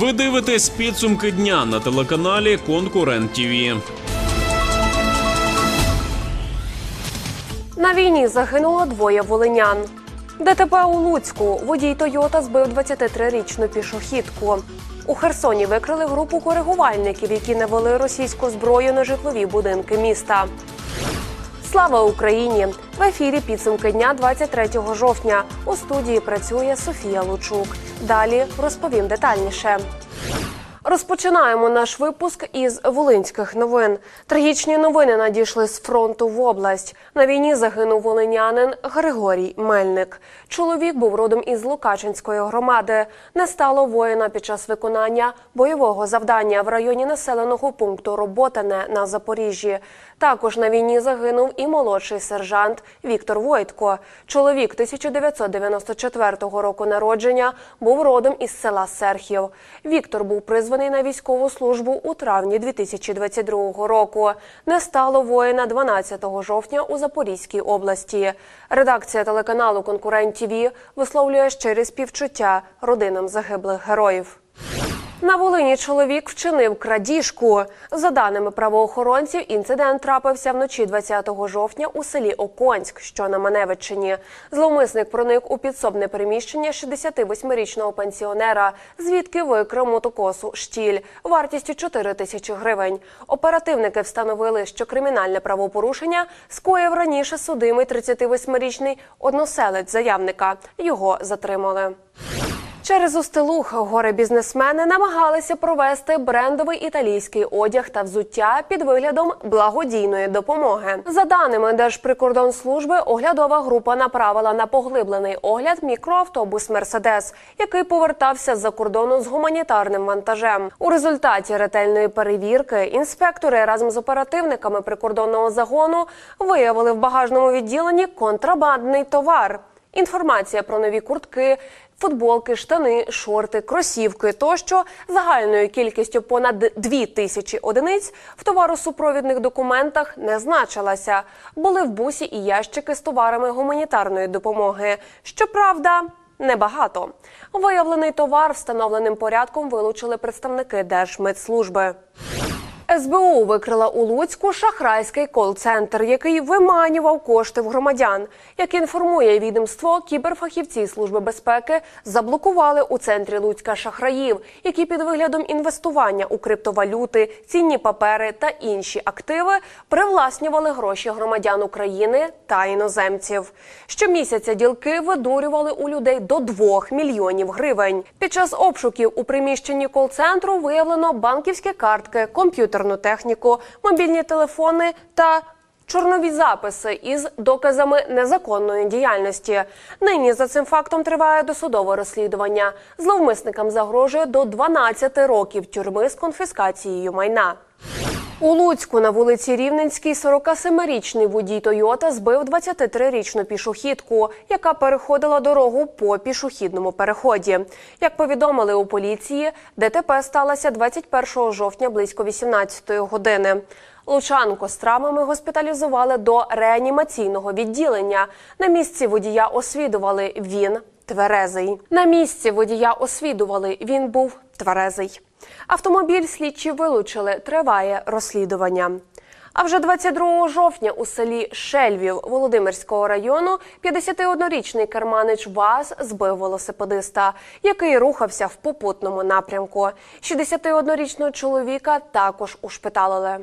Ви дивитесь підсумки дня на телеканалі Конкурент ТІВІ. На війні загинуло двоє волинян. ДТП у Луцьку. Водій Тойота збив 23-річну пішохідку. У Херсоні викрили групу коригувальників, які навели російську зброю на житлові будинки міста. Слава Україні! В ефірі підсумки дня 23 жовтня. У студії працює Софія Лучук. Далі розповім детальніше. Розпочинаємо наш випуск із волинських новин. Трагічні новини надійшли з фронту в область. На війні загинув волинянин Григорій Мельник. Чоловік був родом із Лукачинської громади. Не стало воїна під час виконання бойового завдання в районі населеного пункту Роботине на Запоріжжі. Також на війні загинув і молодший сержант Віктор Войтко. Чоловік 1994 року народження був родом із села Серхів. Віктор був призваний на військову службу у травні 2022 року. Не стало воїна 12 жовтня у Запорізькій області. Редакція телеканалу Конкурент ТІВІ висловлює щирі співчуття родинам загиблих героїв. На Волині чоловік вчинив крадіжку. За даними правоохоронців, інцидент трапився вночі 20 жовтня у селі Оконськ, що на Маневиччині. Зловмисник проник у підсобне приміщення 68-річного пенсіонера, звідки викрив мотокосу штіль вартістю 4 тисячі гривень. Оперативники встановили, що кримінальне правопорушення скоїв раніше судимий 38-річний односелець заявника. Його затримали. Через Устилух горе бізнесмени намагалися провести брендовий італійський одяг та взуття під виглядом благодійної допомоги. За даними Держприкордонслужби, оглядова група направила на поглиблений огляд мікроавтобус Мерседес, який повертався з-за кордону з гуманітарним вантажем. У результаті ретельної перевірки інспектори разом з оперативниками прикордонного загону виявили в багажному відділенні контрабандний товар. Інформація про нові куртки, футболки, штани, шорти, кросівки тощо загальною кількістю понад 2 тисячі одиниць в товаросупровідних документах не значилася. Були в бусі і ящики з товарами гуманітарної допомоги. Щоправда. Небагато виявлений товар встановленим порядком вилучили представники Держмедслужби. СБУ викрила у Луцьку шахрайський кол-центр, який виманював кошти в громадян. Як інформує відомство, кіберфахівці Служби безпеки заблокували у центрі Луцька шахраїв, які під виглядом інвестування у криптовалюти, цінні папери та інші активи привласнювали гроші громадян України та іноземців. Щомісяця ділки видурювали у людей до 2 мільйонів гривень. Під час обшуків у приміщенні кол-центру виявлено банківські картки, комп'ютерну техніку, мобільні телефони та чорнові записи із доказами незаконної діяльності. Нині за цим фактом триває досудове розслідування. Зловмисникам загрожує до 12 років тюрми з конфіскацією майна. У Луцьку на вулиці Рівненській 47-річний водій Тойота збив 23-річну пішохідку, яка переходила дорогу по пішохідному переході. Як повідомили у поліції, ДТП сталося 21 жовтня близько 18 години. Лучанку з травмами госпіталізували до реанімаційного відділення. На місці водія освідували він тверезий. На місці водія освідували він був тверезий. Автомобіль слідчі вилучили. Триває розслідування. А вже 22 жовтня у селі Шельвів Володимирського району 51-річний керманич ВАЗ збив велосипедиста, який рухався в попутному напрямку. 61-річного чоловіка також ушпиталили.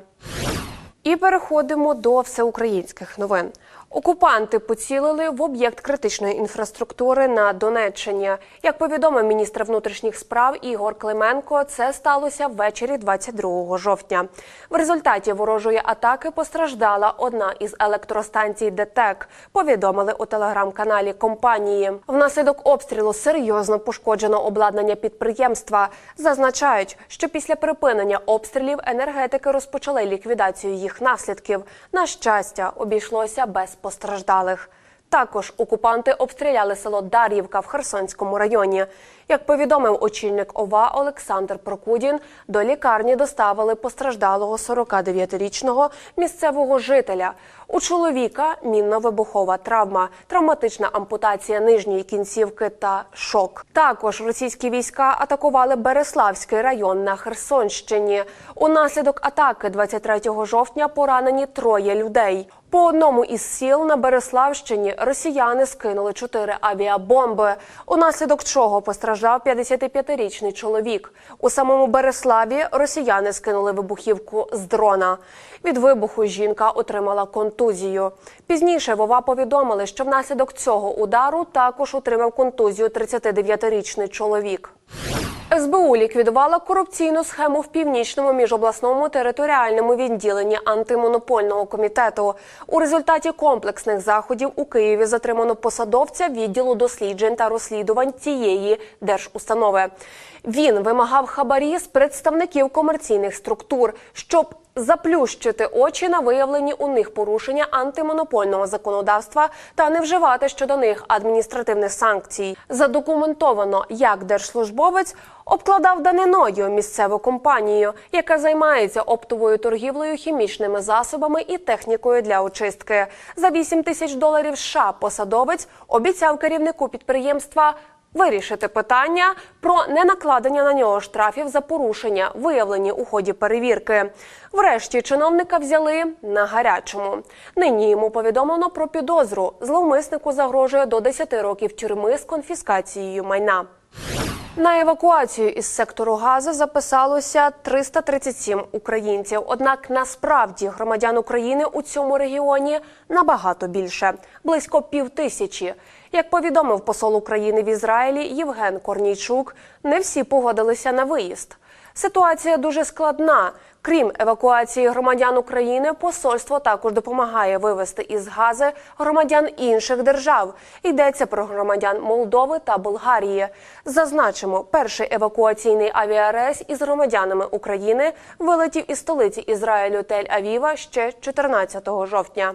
І переходимо до всеукраїнських новин. Окупанти поцілили в об'єкт критичної інфраструктури на Донеччині. Як повідомив міністр внутрішніх справ Ігор Клименко, це сталося ввечері 22 жовтня. В результаті ворожої атаки постраждала одна із електростанцій ДТЕК. Повідомили у телеграм-каналі компанії. Внаслідок обстрілу серйозно пошкоджено обладнання підприємства. Зазначають, що після припинення обстрілів енергетики розпочали ліквідацію їх наслідків. На щастя, обійшлося без постраждалих. Також окупанти обстріляли село Дар'ївка в Херсонському районі. Як повідомив очільник ОВА Олександр Прокудін, до лікарні доставили постраждалого 49-річного місцевого жителя. У чоловіка мінно-вибухова травма, травматична ампутація нижньої кінцівки та шок. Також російські війська атакували Береславський район на Херсонщині. Унаслідок атаки 23 жовтня поранені троє людей. По одному із сіл на Береславщині росіяни скинули чотири авіабомби, унаслідок чого постраждав 55-річний чоловік. У самому Береславі росіяни скинули вибухівку з дрона. Від вибуху жінка отримала контузію. Пізніше Вова повідомили, що внаслідок цього удару також отримав контузію 39-річний чоловік. СБУ ліквідувала корупційну схему в північному міжобласному територіальному відділенні антимонопольного комітету. У результаті комплексних заходів у Києві затримано посадовця відділу досліджень та розслідувань цієї держустанови. Він вимагав хабарі з представників комерційних структур, щоб заплющити очі на виявлені у них порушення антимонопольного законодавства та не вживати щодо них адміністративних санкцій. Задокументовано, як держслужбовець обкладав даниною місцеву компанію, яка займається оптовою торгівлею хімічними засобами і технікою для очистки. За 8 тисяч доларів США посадовець обіцяв керівнику підприємства вирішити питання про ненакладення на нього штрафів за порушення, виявлені у ході перевірки. Врешті чиновника взяли на гарячому. Нині йому повідомлено про підозру. Зловмиснику загрожує до 10 років тюрми з конфіскацією майна. На евакуацію із сектору Гази записалося 337 українців. Однак насправді громадян України у цьому регіоні набагато більше близько півтисячі. Як повідомив посол України в Ізраїлі Євген Корнійчук, не всі погодилися на виїзд. Ситуація дуже складна. Крім евакуації громадян України, посольство також допомагає вивезти із Гази громадян інших держав. Йдеться про громадян Молдови та Болгарії. Зазначимо, перший евакуаційний авіарейс із громадянами України вилетів із столиці Ізраїлю Тель-Авіва ще 14 жовтня.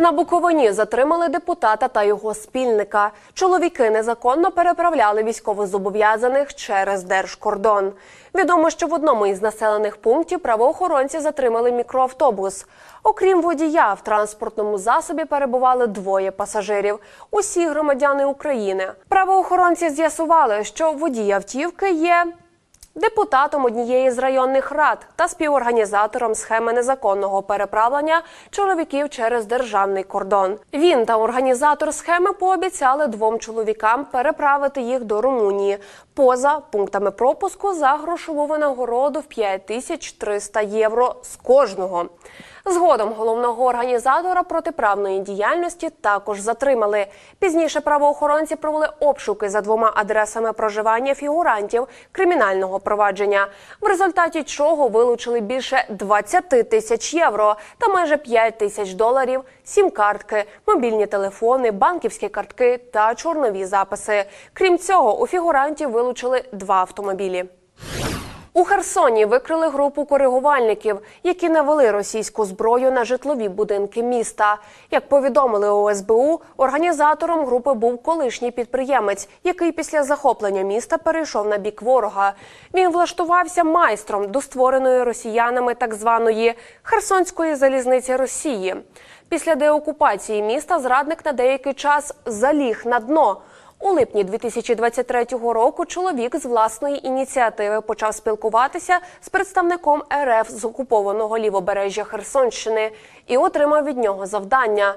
На Буковині затримали депутата та його спільника. Чоловіки незаконно переправляли військовозобов'язаних через держкордон. Відомо, що в одному із населених пунктів правоохоронці затримали мікроавтобус. Окрім водія, в транспортному засобі перебували двоє пасажирів. Усі громадяни України. Правоохоронці з'ясували, що водій автівки є депутатом однієї з районних рад та співорганізатором схеми незаконного переправлення чоловіків через державний кордон. Він та організатор схеми пообіцяли двом чоловікам переправити їх до Румунії поза пунктами пропуску за грошову винагороду в 5300 євро з кожного. Згодом головного організатора протиправної діяльності також затримали. Пізніше правоохоронці провели обшуки за двома адресами проживання фігурантів кримінального провадження, в результаті чого вилучили більше 20 тисяч євро та майже 5 тисяч доларів, сім-картки, мобільні телефони, банківські картки та чорнові записи. Крім цього, у фігурантів вилучили два автомобілі. У Херсоні викрили групу коригувальників, які навели російську зброю на житлові будинки міста. Як повідомили у СБУ, організатором групи був колишній підприємець, який після захоплення міста перейшов на бік ворога. Він влаштувався майстром до створеної росіянами так званої Херсонської залізниці Росії. Після деокупації міста зрадник на деякий час заліг на дно. У липні 2023 року чоловік з власної ініціативи почав спілкуватися з представником РФ з окупованого лівобережжя Херсонщини і отримав від нього завдання.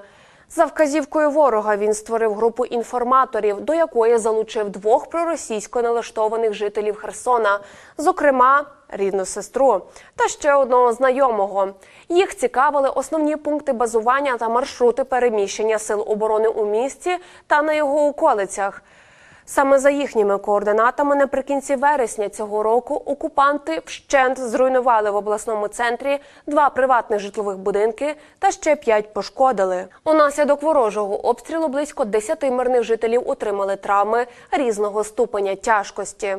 За вказівкою ворога він створив групу інформаторів, до якої залучив двох проросійсько налаштованих жителів Херсона, зокрема рідну сестру та ще одного знайомого. Їх цікавили основні пункти базування та маршрути переміщення сил оборони у місті та на його околицях. Саме за їхніми координатами наприкінці вересня цього року окупанти вщент зруйнували в обласному центрі два приватних житлових будинки та ще п'ять пошкодили. Унаслідок ворожого обстрілу близько 10 мирних жителів отримали травми різного ступеня тяжкості.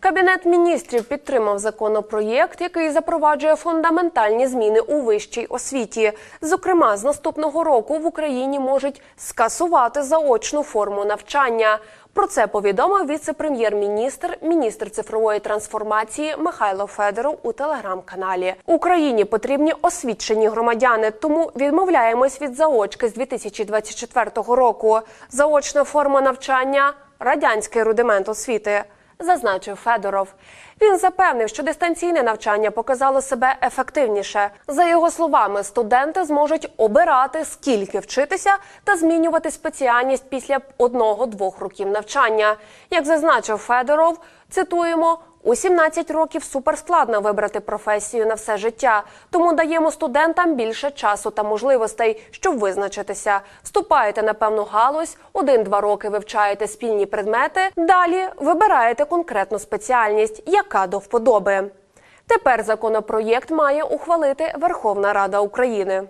Кабінет міністрів підтримав законопроєкт, який запроваджує фундаментальні зміни у вищій освіті. Зокрема, з наступного року в Україні можуть скасувати заочну форму навчання. Про це повідомив віце-прем'єр-міністр, міністр цифрової трансформації Михайло Федоров у телеграм-каналі. Україні потрібні освічені громадяни, тому відмовляємось від заочки з 2024 року. Заочна форма навчання радянський рудимент освіти зазначив Федоров. Він запевнив, що дистанційне навчання показало себе ефективніше. За його словами, студенти зможуть обирати скільки вчитися та змінювати спеціальність після одного-двох років навчання. Як зазначив Федоров, цитуємо. У 17 років суперскладно вибрати професію на все життя, тому даємо студентам більше часу та можливостей, щоб визначитися. Вступаєте на певну галузь, один-два роки вивчаєте спільні предмети. Далі вибираєте конкретну спеціальність, яка до вподоби. Тепер законопроєкт має ухвалити Верховна Рада України.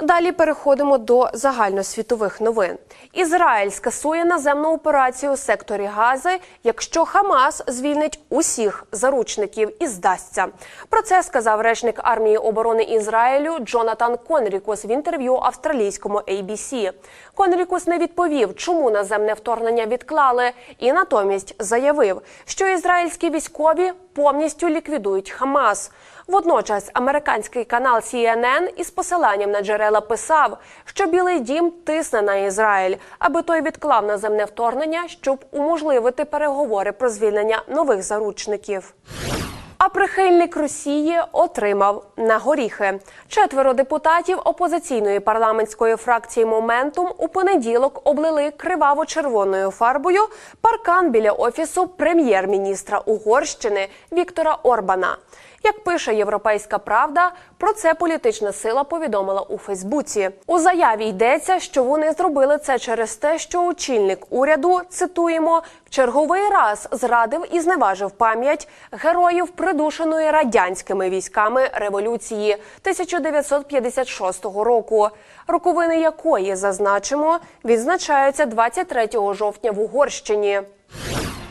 Далі переходимо до загальносвітових новин. Ізраїль скасує наземну операцію у секторі Гази, якщо Хамас звільнить усіх заручників і здасться. Про це сказав речник армії оборони Ізраїлю Джонатан Конрікус в інтерв'ю австралійському ABC. Конрікус не відповів, чому наземне вторгнення відклали, і натомість заявив, що ізраїльські військові повністю ліквідують Хамас. Водночас американський канал CNN із посиланням на джерела писав, що Білий Дім тисне на Ізраїль, аби той відклав наземне вторгнення, щоб уможливити переговори про звільнення нових заручників. А прихильник Росії отримав на горіхи. Четверо депутатів опозиційної парламентської фракції Моментум у понеділок облили криваво-червоною фарбою паркан біля офісу прем'єр-міністра Угорщини Віктора Орбана. Як пише Європейська Правда, про це політична сила повідомила у Фейсбуці. У заяві йдеться, що вони зробили це через те, що очільник уряду цитуємо в черговий раз зрадив і зневажив пам'ять героїв придушеної радянськими військами революції 1956 року, роковини якої зазначимо відзначаються 23 жовтня в Угорщині.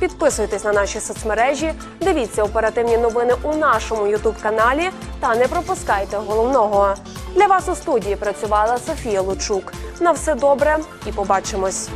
Підписуйтесь на наші соцмережі, дивіться оперативні новини у нашому Ютуб-каналі та не пропускайте головного. Для вас у студії працювала Софія Лучук. На все добре і побачимось.